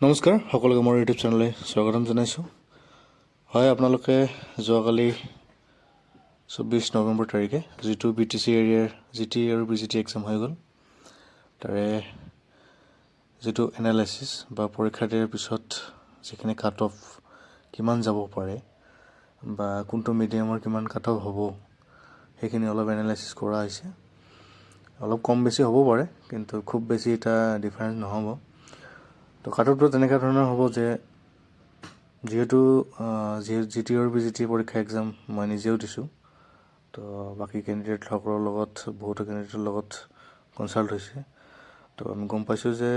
নমস্কাৰ সকলোকে মোৰ ইউটিউব চেনেললৈ স্বাগতম জনাইছোঁ। হয় আপোনালোকে যোৱাকালি চৌব্বিছ নৱেম্বৰ তাৰিখে যিটো বি টি চি এৰিয়াৰ জি টি আৰু বি জি টি এক্সাম হৈ গ'ল তাৰে যিটো এনালাইচিছ বা পৰীক্ষা দিয়াৰ পিছত যিখিনি কাট অফ কিমান যাব পাৰে বা কোনটো মিডিয়ামৰ কিমান কাট অফ হ'ব সেইখিনি অলপ এনালাইচিছ কৰা হৈছে। অলপ কম বেছি হ'ব পাৰে কিন্তু খুব বেছি এটা ডিফাৰেঞ্চ নহ'ব। তো কাটৰটো তেনেকুৱা ধৰণৰ হ'ব যে, যিহেতু জি টি অ'ৰ বি জি টি পৰীক্ষা এক্সাম মই নিজেও দিছোঁ, তো বাকী কেণ্ডিডেটসকলৰ লগত, বহুতো কেণ্ডিডেটৰ লগত কনচাল্ট হৈছে। তো আমি গম পাইছোঁ যে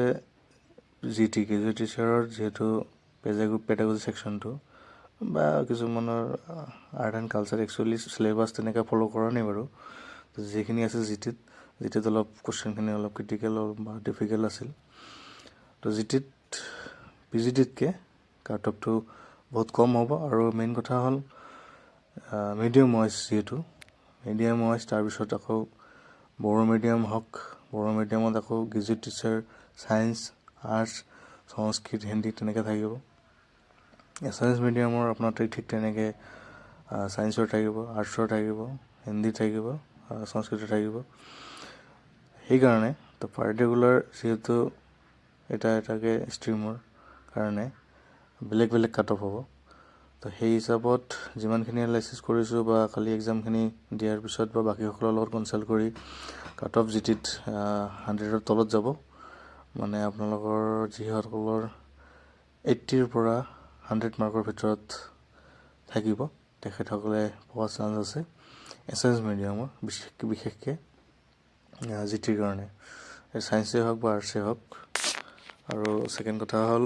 জি টি গ্ৰেজুৱেট টিচাৰৰ যিহেতু পেজাগু পেডাগজি ছেকশ্যনটো বা কিছুমানৰ art and culture actually syllabus তেনেকৈ ফ'ল' কৰা নাই বাৰু। যিখিনি আছে জি টিত জি টিত অলপ কুৱেশ্যনখিনি অলপ ক্ৰিটিকেল বা ডিফিকাল্ট আছিল। তো জি পি জি টিতকৈ কাট বহুত কম হ'ব। আৰু মেইন কথা হ'ল মিডিয়াম ৱাইজ যিহেতু। মিডিয়াম ৱাইজ তাৰপিছত আকৌ বড়ো মিডিয়াম হওক, বড়ো মিডিয়ামত আকৌ graduate teacher science arts Sanskrit, Hindi তেনেকৈ থাকিব। এছামিছ মিডিয়ামৰ আপোনাৰ ঠিক তেনেকৈ ছায়েন্সৰ থাকিব আৰ্টছৰ থাকিব, হিন্দী থাকিব সংস্কৃতৰ থাকিব। সেইকাৰণে, তো পাৰ্টিকুলাৰ যিহেতু এটা এটাকৈ ষ্ট্ৰীমৰ কাৰণে বেলেগ বেলেগ কাট অফ হ'ব। তো সেই হিচাপত যিমানখিনি এনালাইচিছ কৰিছোঁ বা কালি এক্সামখিনি দিয়াৰ পিছত বা বাকীসকলৰ লগত কনচাল্ট কৰি কাট অফ জিটিত হাণ্ড্ৰেডৰ তলত যাব। মানে আপোনালোকৰ যিসকলৰ এইট্টিৰ পৰা হাণ্ড্ৰেড মাৰ্কৰ ভিতৰত থাকিব। তেখেতসকলে পোৱা চান্স আছে এছাইন্স মিডিয়ামৰ বিশেষ বিশেষকৈ জি টিৰ কাৰণে। ছায়েন্সেই হওক বা আৰ্টছেই হওক। আৰু ছেকেণ্ড কথা হ'ল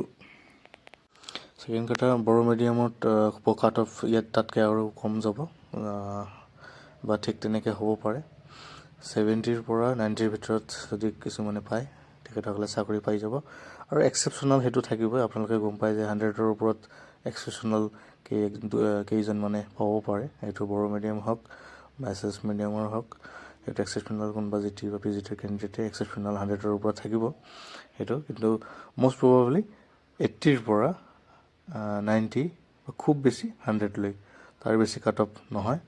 ছেকেণ্ড কথা বড়ো মিডিয়ামত কাট অফ ইয়াত তাতকৈ আৰু কম যাব বা ঠিক তেনেকৈ হ'ব পাৰে। ছেভেণ্টিৰ পৰা নাইণ্টিৰ ভিতৰত যদি কিছুমানে পায় তেখেতসকলে চাকৰি পাই যাব। আৰু এক্সেপশ্যনেল সেইটো থাকিবই আপোনালোকে গম পায় যে হাণ্ড্ৰেডৰ ওপৰত এক্সেপশ্যনেল কেই কেইজন মানে পাব পাৰে। এইটো বড়ো মিডিয়াম হওক বা এছ এছ মিডিয়ামৰ হওক। সেইটো এক্সেপশ্যনেল কোনোবা জি টি বা পি জি টিৰ কেণ্ডিডেটে এক্সেপশ্যনেল হাণ্ড্ৰেডৰ ওপৰত থাকিব। সেইটো কিন্তু মষ্ট প্ৰবাবলি এইট্টিৰ পৰা নাইণ্টি বা খুব বেছি হাণ্ড্ৰেডলৈ তাৰ বেছি কাট অফ নহয়।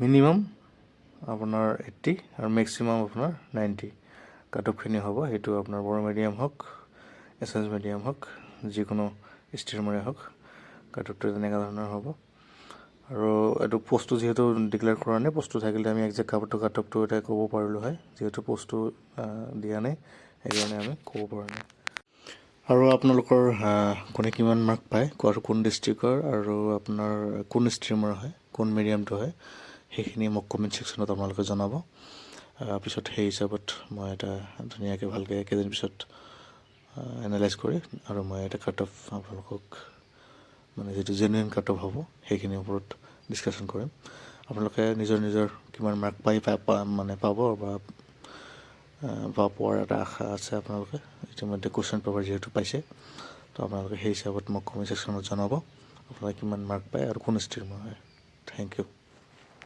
মিনিমাম আপোনাৰ এইট্টি আৰু মেক্সিমাম আপোনাৰ নাইণ্টি কাট অফখিনি হ'ব। সেইটো আপোনাৰ বড়ো মিডিয়াম হওক এছামিজ মিডিয়াম হওক, যিকোনো ষ্ট্ৰীমৰে হওক কাট অফটো তেনেকুৱা ধৰণৰ হ'ব। আৰু এইটো পষ্টটো যিহেতু ডিক্লেয়াৰ কৰা নাই পষ্টটো থাকিলে আমি একজেক্ট কাপটো কাট অফটো এতিয়া ক'ব পাৰিলোঁ হয়। যিহেতু পষ্টটো দিয়া নাই, সেইকাৰণে আমি ক'ব পৰা নাই। আৰু আপোনালোকৰ কোনে কিমান মাৰ্ক পায়, কোৱাটো কোন ডিষ্ট্ৰিক্টৰ আৰু আপোনাৰ, কোন ষ্ট্ৰীমৰ হয়, কোন মিডিয়ামটো হয়, সেইখিনি মোক কমেণ্ট ছেকশ্যনত আপোনালোকে জনাব। পিছত সেই হিচাপত মই এটা ধুনীয়াকৈ ভালকৈ কেইদিন পিছত এনালাইজ কৰি আৰু মই এটা কাট অফ আপোনালোকক মানে যিটো জেনুইন কাট অফ হ'ব সেইখিনিৰ ওপৰত ডিছকাশ্যন কৰিম। আপোনালোকে নিজৰ নিজৰ কিমান মাৰ্ক পাই মানে পাব বা বা পোৱাৰ এটা আশা আছে আপোনালোকে। ইতিমধ্যে কুৱেশ্যন পেপাৰ যিহেতু পাইছে, তো আপোনালোকে সেই হিচাপত মোক কমেণ্ট ছেকশ্যনত জনাব। আপোনালোকে কিমান মাৰ্ক পায় আৰু কোন ষ্ট্ৰীমৰ হয়। Thank you